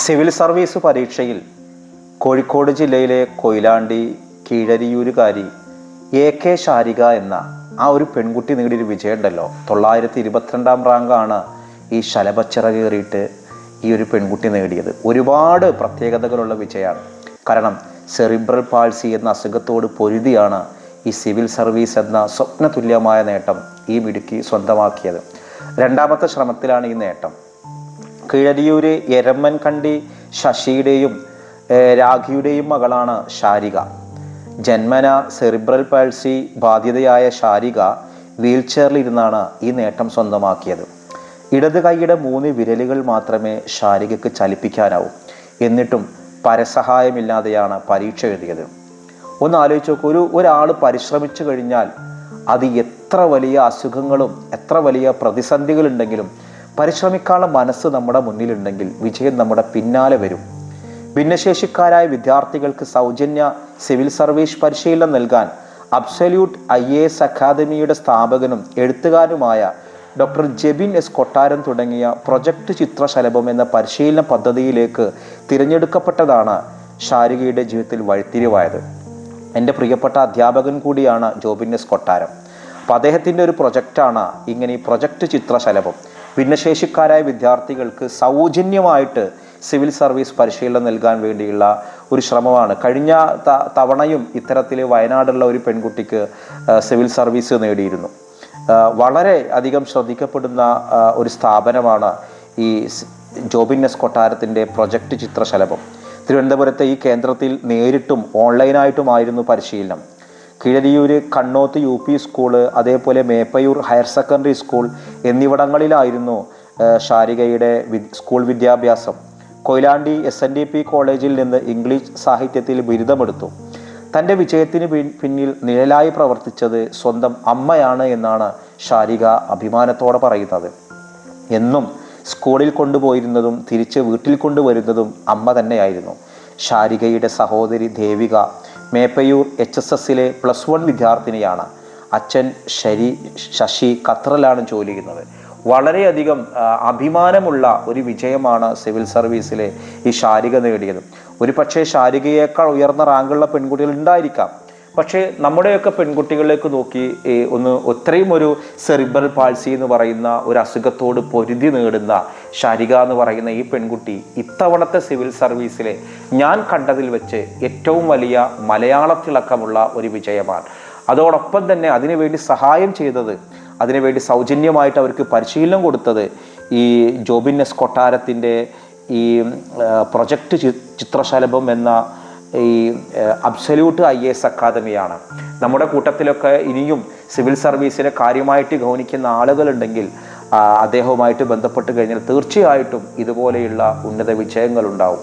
Civil service പരീക്ഷയിൽ കോഴിക്കോട് ജില്ലയിലെ കൊയിലാണ്ടി കീഴരിയൂരുകാരി എ കെ ശാരിക എന്ന ആ ഒരു പെൺകുട്ടി നേടിയൊരു വിജയമുണ്ടല്ലോ. തൊള്ളായിരത്തി ഇരുപത്തിരണ്ടാം റാങ്കാണ് ഈ ശലഭച്ചിറ കയറിയിട്ട് ഈ ഒരു പെൺകുട്ടി നേടിയത്. ഒരുപാട് പ്രത്യേകതകളുള്ള വിജയമാണ്. കാരണം സെറിബ്രൽ പാൾസി എന്ന അസുഖത്തോട് പൊരുതിയാണ് ഈ സിവിൽ സർവീസ് എന്ന സ്വപ്നതുല്യമായ നേട്ടം ഈ മിടുക്കി സ്വന്തമാക്കിയത്. രണ്ടാമത്തെ ശ്രമത്തിലാണ് ഈ നേട്ടം. കീഴരിയൂര് എരമ്മൻകണ്ടി ശശിയുടെയും ഏഹ്, രാഖിയുടെയും മകളാണ് ഷാരിക ജന്മന സെറിബ്രൽ പാൾസി ബാധിതയായ ഷാരിക വീൽ ചെയറിലിരുന്നാണ് ഈ നേട്ടം സ്വന്തമാക്കിയത്. ഇടത് കൈയുടെ മൂന്ന് വിരലുകൾ മാത്രമേ ശാരികയ്ക്ക് ചലിപ്പിക്കാനാവൂ. എന്നിട്ടും പരസഹായമില്ലാതെയാണ് പരീക്ഷ എഴുതിയത്. ഒന്ന് ആലോചിച്ച് നോക്കൂ ഒരു ഒരാൾ പരിശ്രമിച്ചു കഴിഞ്ഞാൽ അത് എത്ര വലിയ അസുഖങ്ങളും എത്ര വലിയ പ്രതിസന്ധികളുണ്ടെങ്കിലും പരിശ്രമിക്കാനുള്ള മനസ്സ് നമ്മുടെ മുന്നിലുണ്ടെങ്കിൽ വിജയം നമ്മുടെ പിന്നാലെ വരും. ഭിന്നശേഷിക്കാരായ വിദ്യാർത്ഥികൾക്ക് സൗജന്യ സിവിൽ സർവീസ് പരിശീലനം നൽകാൻ അബ്സല്യൂട്ട് ഐ എ എസ് അക്കാദമിയുടെ സ്ഥാപകനും എഴുത്തുകാരുമായ ഡോക്ടർ ജെബിൻ എസ് കൊട്ടാരം തുടങ്ങിയ പ്രൊജക്ട് ചിത്രശലഭം എന്ന പരിശീലന പദ്ധതിയിലേക്ക് തിരഞ്ഞെടുക്കപ്പെട്ടതാണ് ഷാരികയുടെ ജീവിതത്തിൽ വഴിത്തിരിവായത്. എന്റെ പ്രിയപ്പെട്ട അധ്യാപകൻ കൂടിയാണ് ജോബിൻ എസ് കൊട്ടാരം. അപ്പോൾ അദ്ദേഹത്തിന്റെ ഒരു പ്രൊജക്റ്റാണ് ഇങ്ങനെ ഈ പ്രൊജക്ട് ചിത്രശലഭം. ഭിന്നശേഷിക്കാരായ വിദ്യാർത്ഥികൾക്ക് സൗജന്യമായിട്ട് സിവിൽ സർവീസ് പരിശീലനം നൽകാൻ വേണ്ടിയുള്ള ഒരു ശ്രമമാണ്. കഴിഞ്ഞ തവണയും ഇത്തരത്തിൽ വയനാടുള്ള ഒരു പെൺകുട്ടിക്ക് സിവിൽ സർവീസ് നേടിയിരുന്നു. വളരെ അധികം ശ്രദ്ധിക്കപ്പെടുന്ന ഒരു സ്ഥാപനമാണ് ഈ ജോബിന്നസ് കൊട്ടാരത്തിന്റെ പ്രൊജക്റ്റ് ചിത്രശലഭം. തിരുവനന്തപുരത്തെ ഈ കേന്ദ്രത്തിൽ നേരിട്ടും ഓൺലൈനായിട്ടുമായിരുന്നു പരിശീലനം. Keezhariyur Kannoth U P school അതേപോലെ മേപ്പയൂർ ഹയർ സെക്കൻഡറി സ്കൂൾ എന്നിവിടങ്ങളിലായിരുന്നു ഷാരികയുടെ സ്കൂൾ വിദ്യാഭ്യാസം. Koyilandy S N D P കോളേജിൽ നിന്ന് ഇംഗ്ലീഷ് സാഹിത്യത്തിൽ ബിരുദമെടുത്തു. തന്റെ വിജയത്തിന് പിന്നിൽ നിഴലായി പ്രവർത്തിച്ചത് സ്വന്തം അമ്മയാണ് എന്നാണ് ഷാരിക അഭിമാനത്തോടെ പറയുന്നത്. എന്നും സ്കൂളിൽ കൊണ്ടുപോയിരുന്നതും തിരിച്ച് വീട്ടിൽ കൊണ്ടുവരുന്നതും അമ്മ തന്നെയായിരുന്നു. ഷാരികയുടെ സഹോദരി ദേവിക മേപ്പയൂർ എച്ച് എസ് എസിലെ പ്ലസ് വൺ വിദ്യാർത്ഥിനിയാണ്. അച്ഛൻ ശരി ശശി ഖത്തറിലാണ് ജോലി ചെയ്യുന്നത്. വളരെയധികം അഭിമാനമുള്ള ഒരു വിജയമാണ് സിവിൽ സർവീസിലെ ഈ ശാരിക നേടിയത്. ഒരു പക്ഷേ ശാരികയേക്കാൾ ഉയർന്ന റാങ്കുള്ള പെൺകുട്ടികൾ ഉണ്ടായിരിക്കാം. പക്ഷേ നമ്മുടെയൊക്കെ പെൺകുട്ടികളിലേക്ക് നോക്കി ഒന്ന് ഒത്രയും ഒരു സെറിബ്രൽ പാൾസി എന്ന് പറയുന്ന ഒരു അസുഖത്തോട് പൊരുതി നേടുന്ന ശാരിക എന്ന് പറയുന്ന ഈ പെൺകുട്ടി ഇത്തവണത്തെ സിവിൽ സർവീസിലെ ഞാൻ കണ്ടതിൽ വെച്ച് ഏറ്റവും വലിയ മലയാളത്തിളക്കമുള്ള ഒരു വിജയമാണ്. അതോടൊപ്പം തന്നെ അതിനുവേണ്ടി സഹായം ചെയ്തത് അതിനുവേണ്ടി സൗജന്യമായിട്ട് അവർക്ക് പരിശീലനം കൊടുത്തത് ഈ ജോബിൻ എസ് കൊട്ടാരത്തിന്റെ ഈ പ്രൊജക്റ്റ് ചിത്രശലഭം എന്ന ഈ അബ്സല്യൂട്ട് ഐ എസ് അക്കാദമിയാണ്. നമ്മുടെ കൂട്ടത്തിലൊക്കെ ഇനിയും സിവിൽ സർവീസിനെ കാര്യമായിട്ട് ഗൗനിക്കുന്ന ആളുകളുണ്ടെങ്കിൽ അദ്ദേഹവുമായിട്ട് ബന്ധപ്പെട്ട് കഴിഞ്ഞാൽ തീർച്ചയായിട്ടും ഇതുപോലെയുള്ള ഉന്നത വിജയങ്ങൾ ഉണ്ടാവും